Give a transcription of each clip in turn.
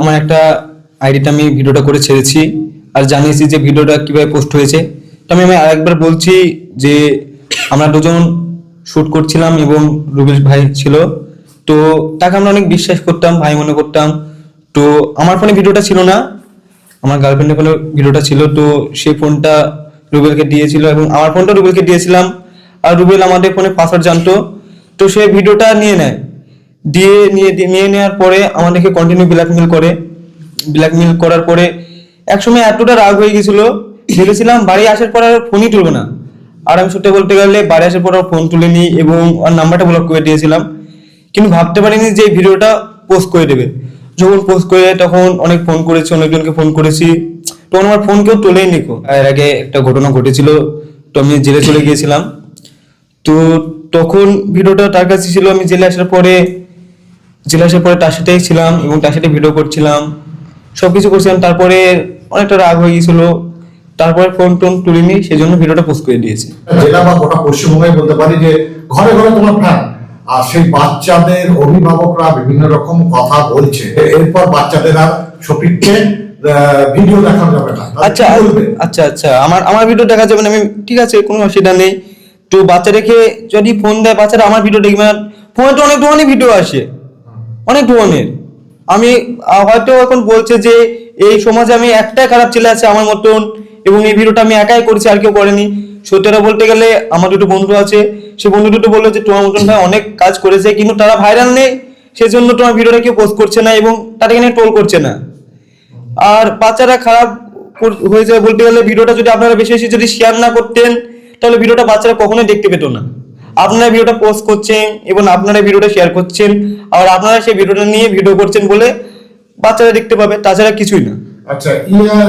আমার একটা আইডিতে আমি ভিডিওটা করে ছেড়েছি আর জানিয়েছি যে ভিডিওটা কীভাবে পোস্ট হয়েছে। তো আমি আমি আরেকবার বলছি যে আমরা দুজন শুট করছিলাম এবং রুবেশ ভাই ছিল। তো তাকে আমরা অনেক বিশ্বাস করতাম, ভাই মনে করতাম। তো আমার ফোনে ভিডিওটা ছিল না, আমার গার্লফ্রেন্ডের ফোনে ভিডিওটা ছিল। তো সেই ফোনটা রুবেলকে দিয়েছিল এবং আমার ফোনটা রুবেলকে দিয়েছিলাম। আর রুবেল আমাদের ফোনে পাসওয়ার্ড জানতো। তো সে ভিডিওটা নিয়ে নেয়। দিয়ে নিয়ে নিয়ে নেওয়ার পরে আমাদেরকে কন্টিনিউ ব্ল্যাকমেল করে। ব্ল্যাকমেল করার পরে একসময় এতটা রাগ হয়ে গেছিল, ভেবেছিলাম বাড়ি আসার পর আর ফোনই তুলবো না। আর আমি সত্যি বলতে গেলে বাড়ি আসার পর ফোন তুলিনি এবং আর নাম্বারটা ব্লক করে দিয়েছিলাম। কিন্তু ভাবতে পারিনি যে এই ভিডিওটা পোস্ট করে দেবে। যখন পোস্ট করে তখন অনেক ফোন করেছি, অনেকজনকে ফোন করেছি। তখন আমার ফোন কেউ তোলেই নিকো এর আগে একটা ঘটনা ঘটেছিল, তো আমি জেলে চলে গিয়েছিলাম। তো তখন ভিডিওটা তার কাছে ছিল, আমি জেলে আসার পরে জেলে আসার পরে তার সাথেই ছিলাম এবং তার সাথে ভিডিও করছিলাম। সবকিছু করছিলাম তারপরে অনেকটা রাগ হয়ে গেছিল তারপরে ফোন টোন তুলিনি সেই জন্য ভিডিওটা পোস্ট করে দিয়েছে। জেলা বা গোটা পশ্চিমবঙ্গে বলতে পারি যে ঘরে ঘরে তোমার ফ্যান আর সেই বাচ্চাদের অভিভাবকরা বিভিন্ন রকম কথা বলছে। এরপর বাচ্চাদের আর শফিককে ভিডিও দেখানো যাবে না। আচ্ছা আচ্ছা আচ্ছা আমার আমার ভিডিও দেখা যাবে না। আমি ঠিক আছে কোনো অসুবিধা নেই। তো বাচ্চা রেখে যদি ফোন দেয় বাচ্চারা আমার ভিডিও দেখবে না। ফোনে তো অনেক ধরনের ভিডিও আসে। অনেক ধরনের। আমি হয়তো এখন বলছে যে এই সমাজে আমি একটাই খারাপ ছেলে আছে আমার মতন এবং এই ভিডিওটা আমি একাই করেছি, আর কেউ করেনি। সত্যিটা বলতে গেলে আমার দুটো বন্ধু আছে, সে বন্ধু দুটো বলল যে তোমার মতন ভাই অনেক কাজ করেছে, কিন্তু তারা ভাইরাল নেই, সেজন্য তোমার ভিডিওটা কেউ পোস্ট করছে না এবং তারা নিয়ে টোল করছে না। আর বাচ্চারা খারাপ হয়ে যায় বলতে গেলে, ভিডিওটা যদি আপনারা বেশি বেশি যদি শেয়ার না করতেন, তাহলে ভিডিওটা বাচ্চারা কখনোই দেখতে পেতো না। আপনারা ভিডিওটা পোস্ট করছেন এবং আপনারা ভিডিওটা শেয়ার করছেন। আর আপনারা সেই ভিডিওটা নিয়ে ভিডিও করছেন বলে বাচ্চারা দেখতে পাবে তাছাড়া কিছুই না। আচ্ছা ইয়ার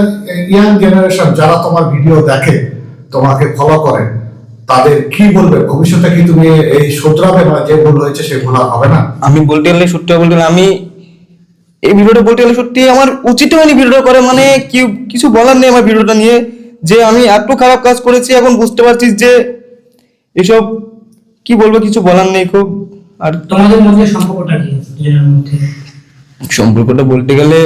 ইয়াং জেনারেশন যারা তোমার ভিডিও দেখে তোমাকে ফলো করে তাদের কি বলবে? ভবিষ্যতে কি তুমি এই শোধরাবে না যে ভুল হয়েছে সে ভুল হবে না? আমি বলতে গেলে সত্যি বলতে আমি এই ভিডিওটা বলতে গেলে সত্যি আমার উচিত হয়নি ভিডিওটা করে মানে কি কিছু বলার নেই আমার ভিডিওটা নিয়ে। যে আমি এত খারাপ কাজ করেছি এখন বুঝতে পারছি যে এসব কি বলব কিছু বলার নেই খুব। আর তোমাদের মধ্যে সম্পর্কটা কি? দুজনের মধ্যে। সম্পর্কটা বলতে গেলে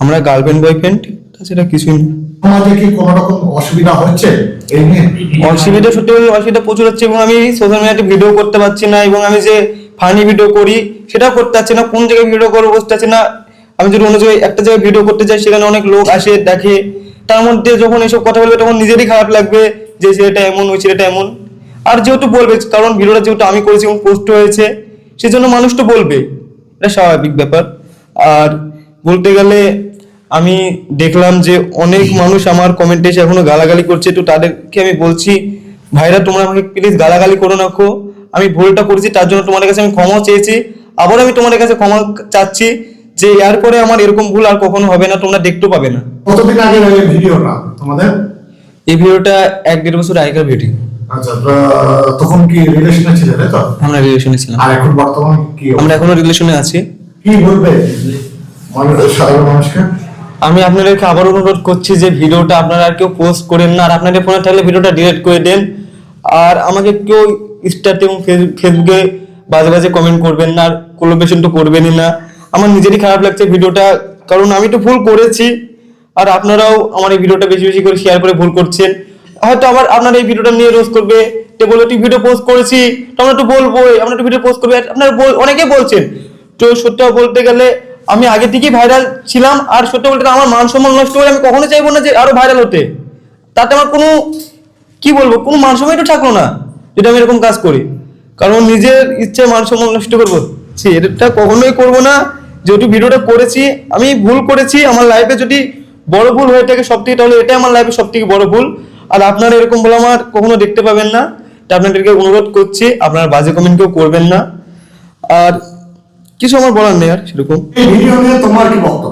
আমরা গার্লফ্রেন্ড বয়ফ্রেন্ড সেটা কিছুই না। সমাজে কি কোনো রকম অসুবিধা হচ্ছে এই নিয়ে? অসুবিধা সত্যি বলতে অসুবিধা প্রচুর হচ্ছে এবং আমি সোশ্যাল মিডিয়াতে ভিডিও করতে পারছি না এবং আমি যে ফানি ভিডিও করি সেটাও করতে পারছি না কোন জায়গায় ভিডিও করব বুঝতে পারছি না। আমি যদি অন্য জায়গায় একটা জায়গায় ভিডিও করতে যাই সেখানে অনেক লোক আসে দেখে। তার মধ্যে যখন এসব কথা বলবে তখন নিজেরই খারাপ লাগবে যে ছেলেটা এমন ওই ছেলেটা এমন। আর যেহেতু বলবে কারণ ভিডিওটা যেহেতু আমি করেছি এবং পোস্ট হয়েছে সেজন্য মানুষ তো বলবে। এটা স্বাভাবিক ব্যাপার। আর বলতে গেলে আমি দেখলাম যে অনেক মানুষ আমার কমেন্টে এসে এখনও গালাগালি করছে। তো তাদেরকে আমি বলছি ভাইরা তোমরা আমাকে প্লিজ গালাগালি করো না খো আমি ভুলটা করেছি তার জন্য তোমাদের কাছে আমি ক্ষমা চেয়েছি। আবার আমি তোমাদের কাছে ক্ষমা চাচ্ছি যে এরপরে আমার এরকম ভুল আর কখনো হবে না তোমরা দেখতেও পাবে না। কতদিন আগে এই ভিডিওটা তোমাদের? এই ভিডিওটা এক দেড় বছর আগেকার ভিডিও আচ্ছা তখন কি রিলেশনে ছিলে তাই তো? আমরা রিলেশনে ছিলাম। আর এখন বর্তমান কি আমরা এখনও রিলেশনে আছি। কি বলবে? মানুষের সাধারণ মানুষকে। আমি আপনাদেরকে আবার অনুরোধ করছি যে ভিডিওটা আপনারা আর কেউ পোস্ট করেন না আর আপনাদের ফোনে থাকলে ভিডিওটা ডিলিট করে দেন। আর আমাকে কেউ ইনস্টাতে এবং ফেস- ফেসবুকে বাজে বাজে কমেন্ট করবেন না আর কোলাবেশন তো করবেনই না। আমার নিজেরই খারাপ লাগছে ভিডিওটা কারণ আমি তো ভুল করেছি। আর আপনারাও আমার এই ভিডিওটা বেশি বেশি করে শেয়ার করে ভুল করছেন। হয়তো আবার আপনারা এই ভিডিওটা নিয়ে রোজ করবে। তো বলে তুই ভিডিও পোস্ট করেছি। তো আমরা তো বলবোই আমরা তো ভিডিও পোস্ট করবে। আপনারা অনেকে বলছেন, তো সত্য বলতে গেলে আমি আগে থেকেই ভাইরাল ছিলাম। আর সত্য বলতে আমার মান সম্মান নষ্ট করে আমি কখনো চাইব না যে আরও ভাইরাল হতে। তাতে আমার কোনো, কি বলব, কোনো মান সম্মান তো থাকল না, যদি আমি এরকম কাজ করি। কারণ নিজের ইচ্ছে মান সম্মান নষ্ট করব। এটা কখনোই করব না। যেহেতু ভিডিওটা করেছি, আমি ভুল করেছি। আমার লাইফে যদি বড় ভুল হয়ে থাকে সব থেকে তাহলে এটাই আমার লাইফে সব থেকে বড় ভুল। আর আপনারা এরকম বলে আমার কখনো দেখতে পাবেন না। তা আপনাদেরকে অনুরোধ করছি, আপনারা বাজে কমেন্ট কেউ করবেন না। আর কিছু আমার বলার নেই আর সেরকম। তোমার কি বক্তব্য?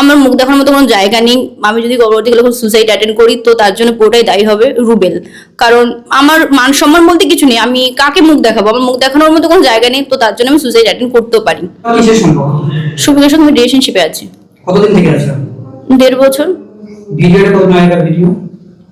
আমার মুখ দেখার মতো কোনো জায়গা নেই। আমি যদি পরবর্তীকালে কোনো সুসাইড অ্যাটেন্ড করি তো তার জন্য পুরোটাই দায়ী হবে রুবেল। কারণ আমার মান সম্মান বলতে কিছু নেই। আমি কাকে মুখ দেখাবো? আমার মুখ দেখানোর মতো কোনো জায়গা নেই তো তার জন্য আমি সুসাইড অ্যাটেন্ড করতেও পারি। সুবিধার সঙ্গে আমি রিলেশনশিপে আছি। কতদিন থেকে আছে? দেড় বছর। ভিডিওটা কত ভিডিও?